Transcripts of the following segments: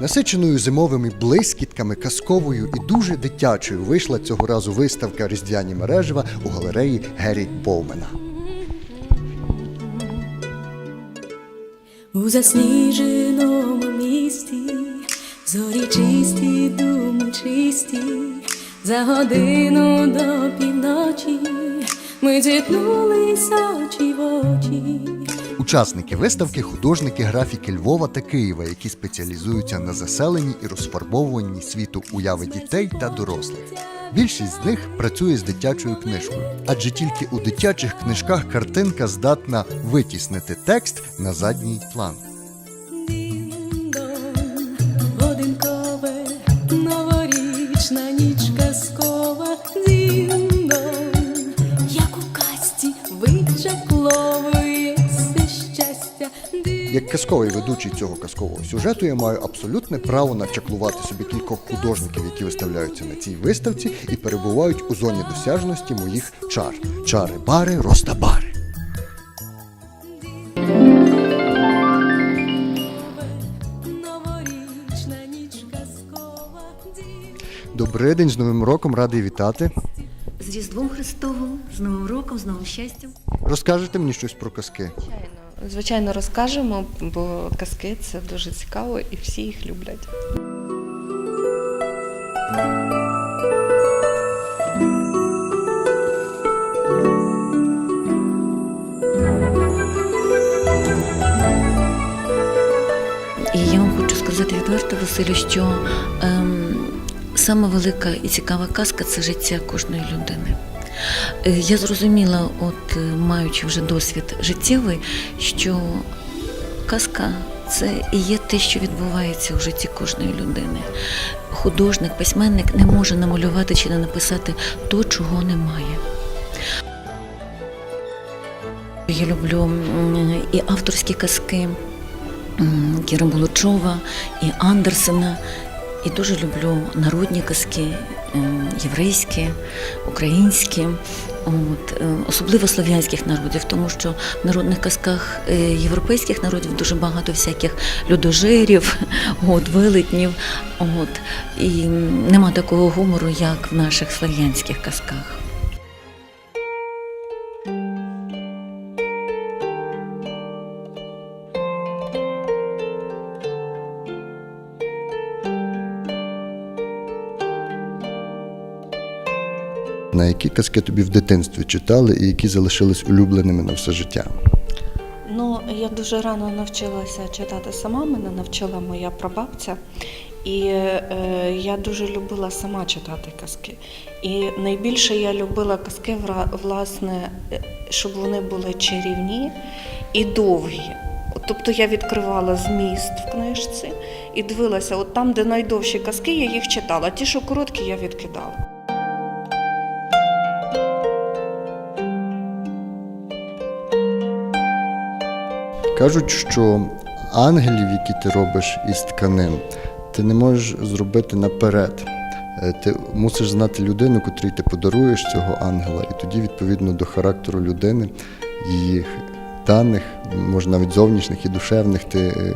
Насиченою зимовими блискітками, казковою і дуже дитячою вийшла цього разу виставка Різдвяні мережева у галереї Гері Боумена. У засніженому місті, зорі чисті, думи чисті, за годину до півночі ми зіткнулися очі в очі. Учасники виставки художники графіки Львова та Києва, які спеціалізуються на заселенні і розфарбовуванні світу уяви дітей та дорослих. Більшість з них працює з дитячою книжкою, адже тільки у дитячих книжках картинка здатна витіснити текст на задній план. Як у щастя. Дін- Як казковий ведучий цього казкового сюжету, я маю абсолютне право начаклувати собі кількох художників, які виставляються на цій виставці і перебувають у зоні досяжності моїх чар. Чари бари, ростабари. Добрий день з Новим роком, радий вітати. З Різдвом Христовим, з Новим роком, з новим щастям. Розкажете мені щось про казки. Звичайно, звичайно, розкажемо, бо казки це дуже цікаво і всі їх люблять. І я вам хочу сказати відверто, Василю, що ем, саме велика і цікава казка це життя кожної людини. Е, Я зрозуміла, от е, маючи вже досвід життєвий, що казка це і є те, що відбувається у житті кожної людини. Художник, письменник не може намалювати чи не написати то, чого немає. Я люблю і авторські казки Кіра Булучова, і Андерсена. І дуже люблю народні казки, ем, єврейські, українські, от, е, особливо слов'янських народів, тому що в народних казках е, європейських народів дуже багато всяких людожерів, от, велетнів. От, і нема такого гумору, як в наших слов'янських казках. На які казки тобі в дитинстві читали і які залишились улюбленими на все життя? Ну, я дуже рано навчилася читати сама, мене навчила моя прабабця. І е, я дуже любила сама читати казки. І найбільше я любила казки, власне, е, щоб вони були чарівні і довгі. Тобто я відкривала зміст в книжці і дивилася, от там, де найдовші казки, я їх читала. Ті, що короткі, я відкидала. Кажуть, що ангелів, які ти робиш із тканин, ти не можеш зробити наперед. Е, Ти мусиш знати людину, котрій ти подаруєш цього ангела, і тоді, відповідно до характеру людини, її даних, може навіть зовнішніх і душевних, ти е,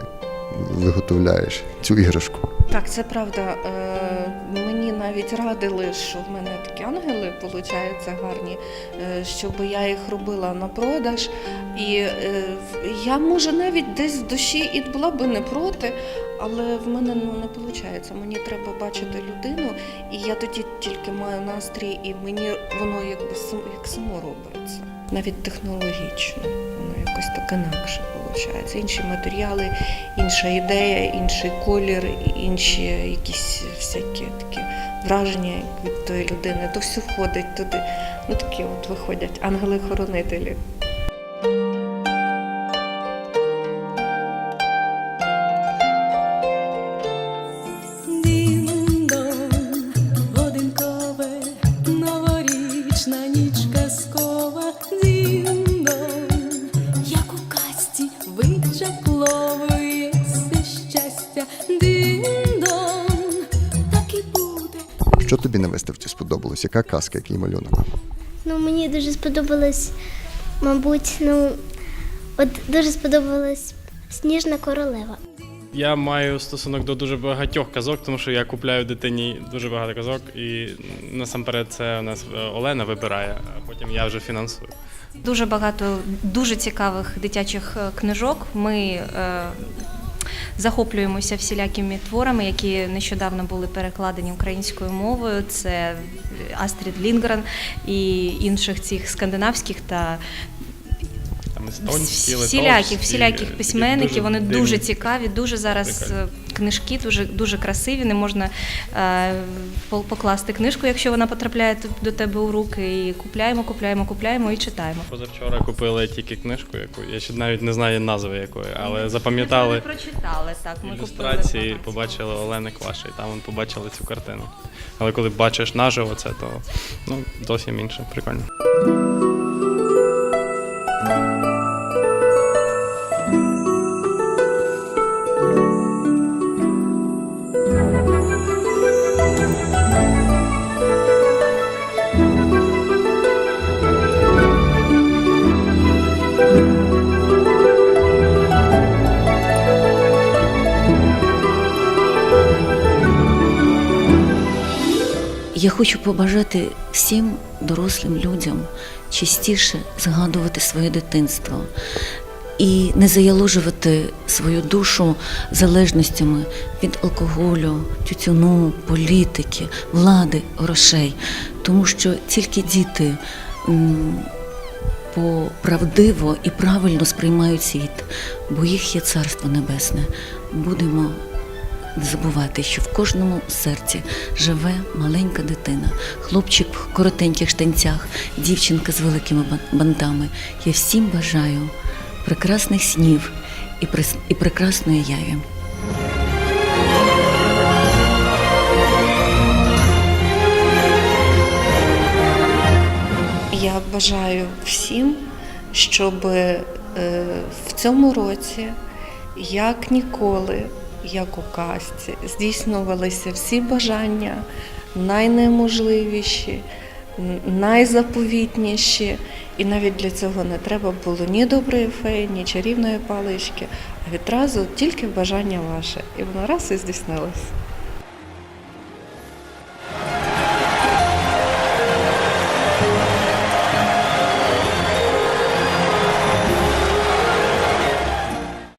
виготовляєш цю іграшку. Так, це правда. Е, Мені навіть радили, що в мене такі ангели виходять гарні, е, щоб я їх робила на продаж. І е, я може навіть десь в душі і була би не проти, але в мене ну не виходить. Мені треба бачити людину, і я тоді тільки маю настрій, і мені воно якби як само робиться. Навіть технологічно, воно якось так інакше виходить. Інші матеріали, інша ідея, інший колір, інші якісь всякі такі враження від тої людини. То все входить туди. Ну такі от виходять ангели-хоронителі. Що тобі на виставці сподобалось? Яка казка, який малюнок? Ну, мені дуже сподобалось, мабуть, ну, от дуже сподобалась Сніжна королева. Я маю стосунок до дуже багатьох казок, тому що я купляю дитині дуже багато казок, і насамперед це у нас е, Олена вибирає, а потім я вже фінансую. Дуже багато дуже цікавих дитячих е, книжок. Ми е, захоплюємося всілякими творами, які нещодавно були перекладені українською мовою. Це Астрід Лінгрен і інших цих скандинавських та всіляких, всіляких письменників. Вони дуже цікаві, дуже зараз е, книжки, дуже дуже красиві. Не можна е, покласти книжку, якщо вона потрапляє до тебе у руки. І купляємо, купляємо, купляємо і читаємо. Позавчора купили тільки книжку, яку я ще навіть не знаю назви якої, але запам'ятали Ми прочитали так. Ми ілюстрації, купили. побачили Олени Кваші, і там вон побачили цю картину. Але коли бачиш наживо це, то ну, зовсім інше, прикольно. Я хочу побажати всім дорослим людям частіше згадувати своє дитинство і не заяложувати свою душу залежностями від алкоголю, тютюну, політики, влади, грошей. Тому що тільки діти м, поправдиво і правильно сприймають світ, бо їх є царство небесне. Будемо не забувати, що в кожному серці живе маленька дитина, хлопчик в коротеньких штанцях, дівчинка з великими бан- бантами. Я всім бажаю прекрасних снів і, прес- і прекрасної яві. Я бажаю всім, щоб е, в цьому році, як ніколи, як у казці, здійснювалися всі бажання, найнеможливіші, найзаповітніші. І навіть для цього не треба було ні доброї феї, ні чарівної палички, а відразу тільки бажання ваше. І воно раз і здійснилось.